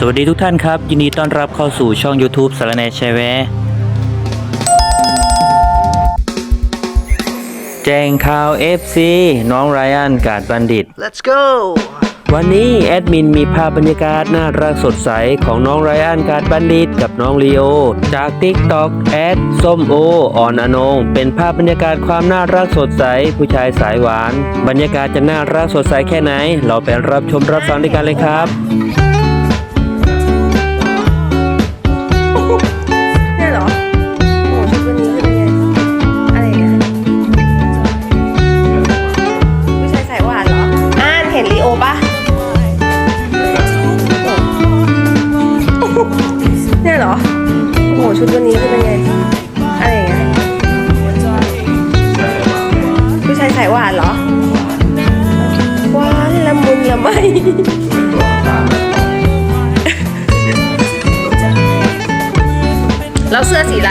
สวัสดีทุกท่านครับ ยินดีต้อนรับเข้าสู่ช่อง YouTube สารแหนแชร์แวร์แจ้งข่าว FC น้องไรอันกาดบัณฑิต Let's go วันนี้แอดมินมีภาพบรรยากาศน่ารักสดใสของน้องไรอันการบัณฑิตกับน้องลีโอ จาก TikTok แอดส้มโออ่อนอนง เป็นภาพบรรยากาศความน่ารักสดใส ผู้ชายสายหวาน บรรยากาศจะน่ารักสดใสแค่ไหน เราไปรับชมรับฟังด้วยกันเลยครับ โอ้ชุดวันนี้คือเป็นไง อะไรอย่างเงี้ยผู้ชายสายหวานเหรอหวานละมุนละไมแล้วเสื้อสีอะไร